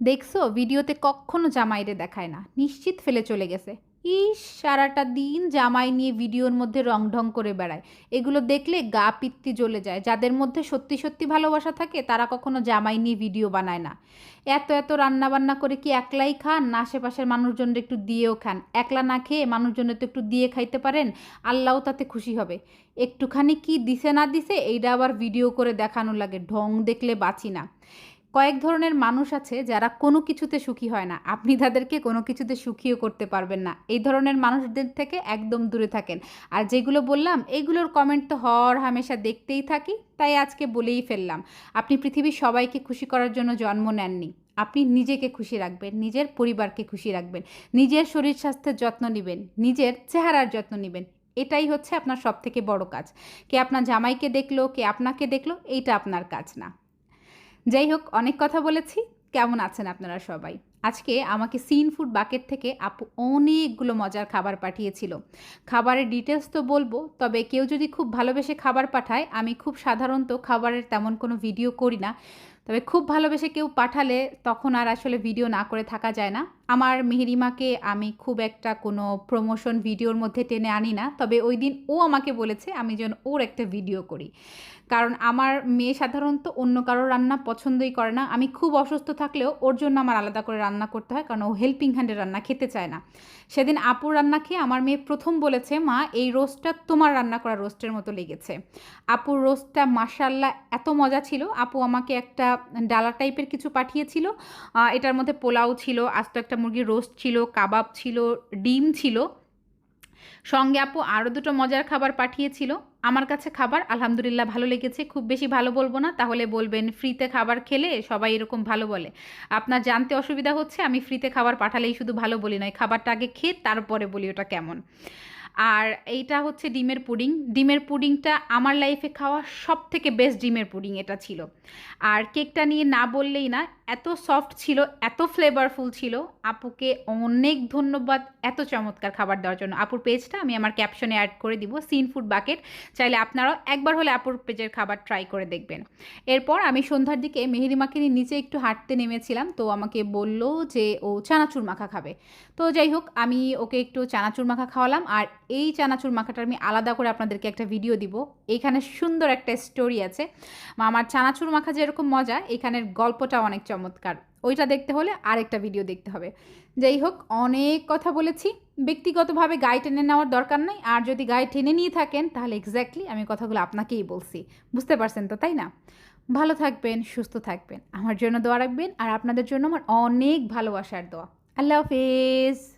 দেখছ? ভিডিওতে কখনো জামাইরে দেখায় না। নিশ্চিত ফেলে চলে গেছে। ইস, সারাটা দিন জামাই নিয়ে ভিডিওর মধ্যে রং ঢং করে বেড়ায়। এগুলো দেখলে গা পিত্তি জ্বলে যায়। যাদের মধ্যে সত্যি সত্যি ভালোবাসা থাকে, তারা কখনো জামাই নিয়ে ভিডিও বানায় না। এত এত রান্না বান্না করে কি একলাই খান? না আশেপাশের মানুষজনদের একটু দিয়েও খান। একলা না খেয়ে মানুষজনের তো একটু দিয়ে খাইতে পারেন, আল্লাহও তাতে খুশি হবে। একটুখানি কি দিছে না দিছে এইটা আবার ভিডিও করে দেখানো লাগে। ঢং দেখলে বাঁচি না। কয়েক ধরনের মানুষ আছে যারা কোনো কিছুতে সুখী হয় না। আপনি তাদেরকে কোনো কিছুতে সুখীও করতে পারবেন না। এই ধরনের মানুষদের থেকে একদম দূরে থাকেন। আর যেগুলো বললাম এইগুলোর কমেন্ট তো হর হামেশা দেখতেই থাকি, তাই আজকে বলেই ফেললাম। আপনি পৃথিবীর সবাইকে খুশি করার জন্য জন্ম নেননি। আপনি নিজেকে খুশি রাখবেন, নিজের পরিবারকে খুশি রাখবেন, নিজের শরীর স্বাস্থ্যের যত্ন নেবেন, নিজের চেহারার যত্ন নেবেন। এটাই হচ্ছে আপনার সব থেকে বড় কাজ। কে আপনার জামাইকে দেখল, কে আপনাকে দেখল, এইটা আপনার কাজ না। যাই হোক অনেক কথা বলেছি। কেমন আছেন আপনারা সবাই? আজকে আমাকে সিন ফুড বাকেট থেকে আপু অনেকগুলো মজার খাবার পাঠিয়েছিল। খাবারের ডিটেলস তো বলব, তবে কেউ যদি খুব ভালোবেসে খাবার পাঠায়, আমি খুব সাধারণত খাবারের তেমন কোনো ভিডিও করি না। তবে খুব ভালোবেসে কেউ পাঠালে তখন আর আসলে ভিডিও না করে থাকা যায় না। আমার মেহেরিমাকে আমি খুব একটা কোনো প্রমোশন ভিডিওর মধ্যে টেনে আনি না। তবে ওই দিন ও আমাকে বলেছে আমি যেন ওর একটা ভিডিও করি। কারণ আমার মেয়ে সাধারণত অন্য কারও রান্না পছন্দই করে না। আমি খুব অসুস্থ থাকলেও ওর জন্য আমার আলাদা করে রান্না করতে হয় কারণ ও হেল্পিং হ্যান্ডের রান্না খেতে চায় না। সেদিন আপুর রান্না খেয়ে আমার মেয়ে প্রথম বলেছে, মা, এই রোস্টটা তোমার রান্না করা রোস্টের মতো লেগেছে। আপুর রোস্টটা মাসাল্লাহ এত মজা ছিল। আপু আমাকে একটা ডালা টাইপের কিছু পাঠিয়েছিল। এটার মধ্যে পোলাও ছিল, আস্ত একটা মুরগির রোস্ট ছিল, কাবাব ছিল, ডিম ছিল। সঙ্গে আপু আরও দুটো মজার খাবার পাঠিয়েছিল। আমার কাছে খাবার আলহামদুলিল্লাহ ভালো লেগেছে, খুব বেশি ভালো বলব না, তাহলে বলবেন ফ্রিতে খাবার খেলে সবাই এরকম ভালো বলে। আপনার জানতে অসুবিধা হচ্ছে, আমি ফ্রিতে খাবার পাঠালেই শুধু ভালো বলি নয়, খাবারটা আগে খেয়ে তারপরে বলি ওটা কেমন। আর এইটা হচ্ছে ডিমের পুডিং। ডিমের পুডিংটা আমার লাইফে খাওয়া সব থেকে বেস্ট ডিমের পুডিং এটা ছিল। আর কেকটা নিয়ে না বললেই না, এত সফট ছিল, এত ফ্লেভারফুল ছিল। আপুকে অনেক ধন্যবাদ, এত চমৎকার খাবার দেওয়ার জন্য। আপুর পেজটা আমি আমার ক্যাপশনে অ্যাড করে দিব সিন ফুড বাকেট চাইলে আপনারাও একবার হলে আপুর পেজের খাবার ট্রাই করে দেখবেন। এরপর আমি সন্ধ্যার দিকে মেহেরিমাকে নিয়ে নিচে একটু হাঁটতে নেমেছিলাম, তো আমাকে বলল যে ও চানাচুর মাখা খাবে। তো যাই হোক, আমি ওকে একটু চানাচুর মাখা খাওয়ালাম। আর এই চানাচুর মাখাটা আমি আলাদা করে আপনাদেরকে একটা ভিডিও দিব। এইখানে সুন্দর একটা স্টোরি আছে। আমার চানাচুর মাখা যেরকম মজা, এখানের গল্পটা অনেক চমৎকার। ওইটা দেখতে হলে আরেকটা ভিডিও দেখতে হবে। যাই হোক, অনেক কথা বলেছি। ব্যক্তিগতভাবে গায়ে টেনে নেওয়ার দরকার নেই। আর যদি গায়ে টেনে নিয়ে থাকেন, তাহলে এক্স্যাক্টলি আমি কথাগুলো আপনাকেই বলছি। বুঝতে পারছেন তো, তাই না? ভালো থাকবেন, সুস্থ থাকবেন। আমার জন্য দোয়া রাখবেন। আর আপনাদের জন্য আমার অনেক ভালোবাসার দোয়া। আল্লাহ হাফেজ।